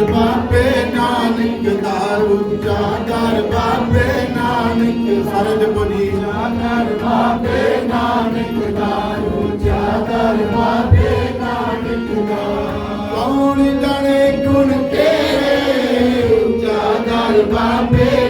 ਦਰ ਬਾਬੇ ਨਾਨਕ ਦਾ ਉੱਚਾ ਦਰ ਬਾਬੇ ਨਾਨਕ ਸਰਜ ਬੁਨੀ ਦਰ ਬਾਬੇ ਨਾਨਕ ਦਾ ਉੱਚਾ ਦਰ ਬਾਬੇ ਨਾਨਕ ਦਾ ਕੌਣ ਜਾਣੇ ਗੁਣ ਤੇਰੇ? ਉੱਚਾ ਦਰ ਬਾਬੇ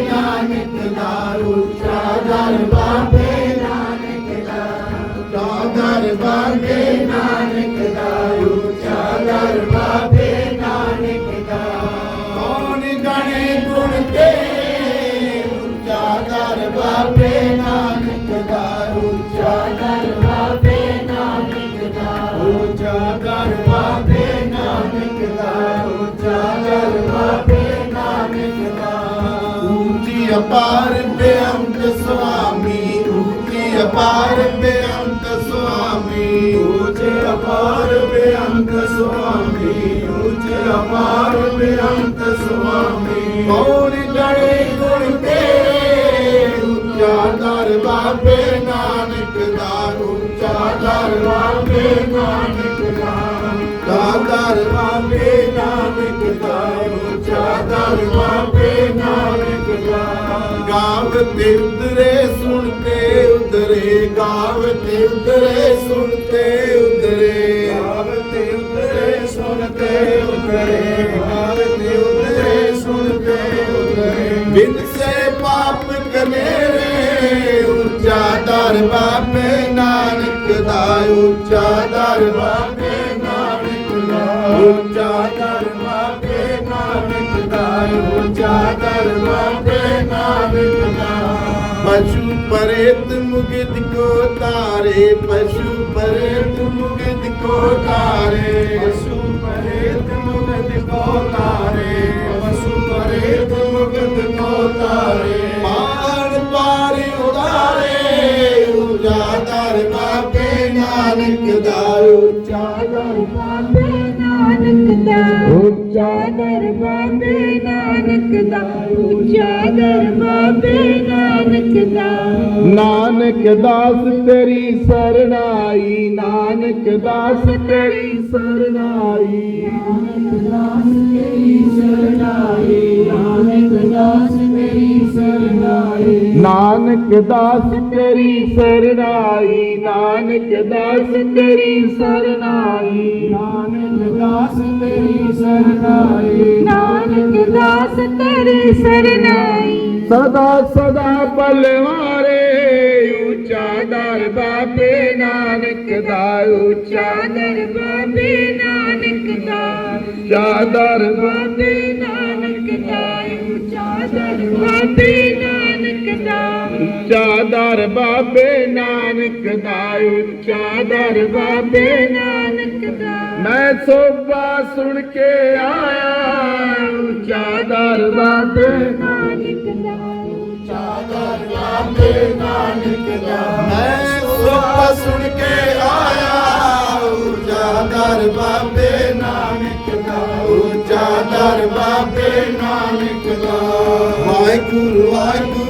ਅਪਾਰ ਬੇਅੰਤ ਸੁਆਮੀ ਉੱਚੀ ਅਪਾਰ ਬੇਅੰਤ ਸੁਆਮੀ ਉੱਚੇ ਅਪਾਰ ਬੇਅੰਤ ਸੁਆਮੀ ਉੱਚੇ ਅਪਾਰ ਬੇਅੰਤ ਸੁਆਮੀ ਦਰ ਵਾਲੇ ਨਾਨਕ ਨਾਨਕ ਦਾਇਓ ਚਾ ਦਰ ਨਾਨਕ ਨਾਮ। ਗਾਵ ਤੇ ਉਦਰੇ ਸੁਣ ਤੇ ਉਦਰੇ ਗਾਵ ਤੇ ਉਦਰੇ ਸੁਣ ਤੇ ਉਦਰੇ ਗਾਵ ਤੇ ਉਦਰੇ ਸੁਣ ਤੇ ਉਦਰੇ ਗਾਵ ਤੇ ਉਦਰੇ ਸੁਣ ਤੇ ਉਦਰੇ ਬਿਨ ਸੇ ਪਾਪ ਕਨੇ ਰੇ ਉੱਚਾ ਦਰ ਬਾਪੇ ਉੱਚਾ ਦਰ ਬਾਬੇ ਨਾਨਕ ਦਾ। ਉੱਚਾ ਦਰ ਬਾਬੇ ਨਾਨਕ ਦਾ। ਉੱਚਾ ਦਰ ਬਾਬੇ ਨਾਨਕ ਦਾ। ਪਸ਼ੂ ਪਰੇਤ ਮੁਗਿਤ ਕੋ ਤਾਰੇ। ਪਸ਼ੂ ਪਰੇਤ ਮੁਗਿਤ ਕੋ ਤਾਰੇ। ਪਸ਼ੂ ਪਰੇਤ ਮੁਗਿਤ ਕੋ ਤਾਰੇ। ਪਸ਼ੂ ਪਰੇਤ ਮੁਗਿਤ ਕੋ ਤਾਰੇ। ਪਾਰ ਪਾਰ ਉਦਾਰੇ ਉਜਾਦਰ ਬਾਬੇ ਨਾਨਕ ਦਾ ਉੱਚਾ ਬਾਬੇ ਨਾਨਕ ਦਾ ਉੱਚਾ ਬਾਬੇ ਨਾਨਕ ਦਾ ਉੱਚਾ ਦਰ ਬਾਬੇ ਨਾਨਕ ਦਾ ਨਾਨਕ ਦਾਸ ਤੇਰੀ ਸਰਣਾਈ ਨਾਨਕ ਦਾਸ ਤੇਰੀ ਸਰਣਾਈ। ਨਾਨਕ ਦਾਸ ਤੇਰੀ ਸਰਣਾਈ। ਨਾਨਕ ਦਾਸ ਤੇਰੀ ਸਰਣਾਈ ਨਾਨਕ ਦਾਸ ਤੇਰੀ ਸਰਣਾਈ। ਨਾਨਕ ਦਾਸ ਤੇਰੀ ਸਰਣਾਈ ਨਾਨਕ ਦਾਸ ਤੇਰੀ ਸਰਣਾਈ। ਸਦਾ ਸਦਾ ਪਲਵਾਰੇ ਉੱਚਾ ਦਰ ਬਾਬੇ ਨਾਨਕ ਦਾ। ਉੱਚਾ ਦਰ ਬਾਬੇ ਨਾਨਕ ਦਾ। ਚਾਦਰ ਬਾਬੇ ਨਾਨਕ ਦਾ। ਉੱਚਾ ਦਰ ਬਾਬੇ ਨਾਨਕ ਦਾ ਚਾਦਰ ਬਾਬੇ ਨਾਨਕ ਦਾ ਉੱਚਾ ਦਰ ਬਾਬੇ ਨਾਨਕ ਦਾ। ਮੈਂ ਸੋਭਾ ਸੁਣ ਕੇ ਆਇਆ ਉੱਚਾ ਦਰ ਬਾਬੇ ਨਾਨਕ ਦਾ। ਚਾਦਰ ਬਾਬੇ ਨਾਨਕ ਦਾ। ਮੈਂ ਸੋਭਾ ਸੁਣ ਕੇ ਆਇਆ ਉੱਚਾ ਦਰ ਬਾਬੇ ਨਾਨਕ ਦਾ। ਉੱਚਾ ਦਰ ਬਾਬੇ ਨਾਨਕ ਦਾ। ਵਾਹਿਗੁਰੂ ਵਾਹਿਗੁਰੂ।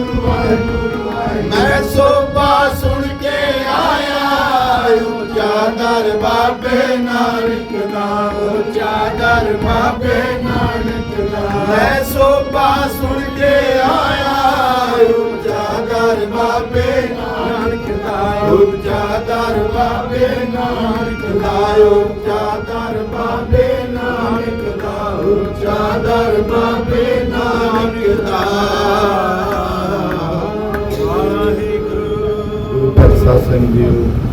ਉੱਚਾ ਦਰ ਬਾਬੇ ਨਾਨਕ ਦਾ ਮੈਂ ਸੋਭਾ ਸੁਣ ਕੇ ਆਇਆ ਉੱਚਾ ਦਰ ਬਾਬੇ ਨਾਨਕ ਦਾ ਉੱਚਾ ਦਰ ਬਾਬੇ ਨਾਨਕ ਦਾ ਉੱਚਾ ਦਰ ਬਾਬੇ ਨਾਨਕ ਦਾ ਉੱਚਾ ਦਰ ਬਾਬੇ ਨਾਨਕ ਦਾ ਵਾਹਿਗੁਰੂ ਪਰਸਾ ਸਿੰਘ ਜੀ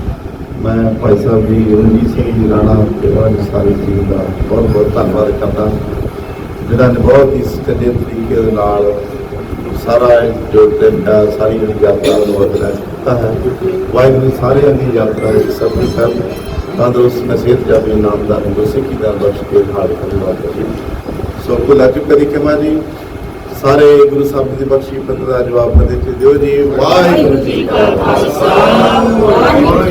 ਮੈਂ ਭਾਈ ਸਾਹਿਬ ਜੀ, ਰਣਜੀਤ ਸਿੰਘ ਜੀ, ਰਾਣਾ ਤੇ ਉਹਨਾਂ ਦੀ ਸਾਰੀ ਟੀਮ ਦਾ ਬਹੁਤ ਬਹੁਤ ਧੰਨਵਾਦ ਕਰਦਾ। ਜਿਹੜਾ ਨੇ ਬਹੁਤ ਹੀ ਸੱਜੇ ਤਰੀਕੇ ਦੇ ਨਾਲ ਸਾਰਾ ਜੋ ਟ੍ਰਿਪ ਹੈ ਸਾਰੀ ਜਿਹੜੀ ਯਾਤਰਾ ਨੂੰ ਆਰਗੇਨਾਈਜ਼ ਕੀਤਾ ਹੈ। ਵਾਹਿਗੁਰੂ ਜੀ ਸਾਰਿਆਂ ਦੀ ਯਾਤਰਾ ਵਿੱਚ ਸਭ ਨੂੰ ਸਭ ਤੰਦਰੁਸਤ ਨਸੀਹਤ ਜਾਵੇ ਨਾਮਦਾਰ ਨੂੰ ਸਿੱਖੀ ਦਾ ਬਖਸ਼ ਕੇ ਹਾਲ ਕਰਨ ਵਾਲੇ ਜੀ। ਸੋ ਕੁਲ ਅਜੂ ਕਰੀ ਕਮਾ ਜੀ, ਸਾਰੇ ਗੁਰੂ ਸਾਹਿਬ ਜੀ ਦੀ ਬਖਸ਼ੀ ਪਤ ਦਾ ਜਵਾਬ ਕਦੇ ਦਿਓ ਜੀ। ਵਾਹਿਗੁਰੂ ਜੀ ਕਾ ਖਾਲਸਾ, ਵਾਹਿਗੁਰੂ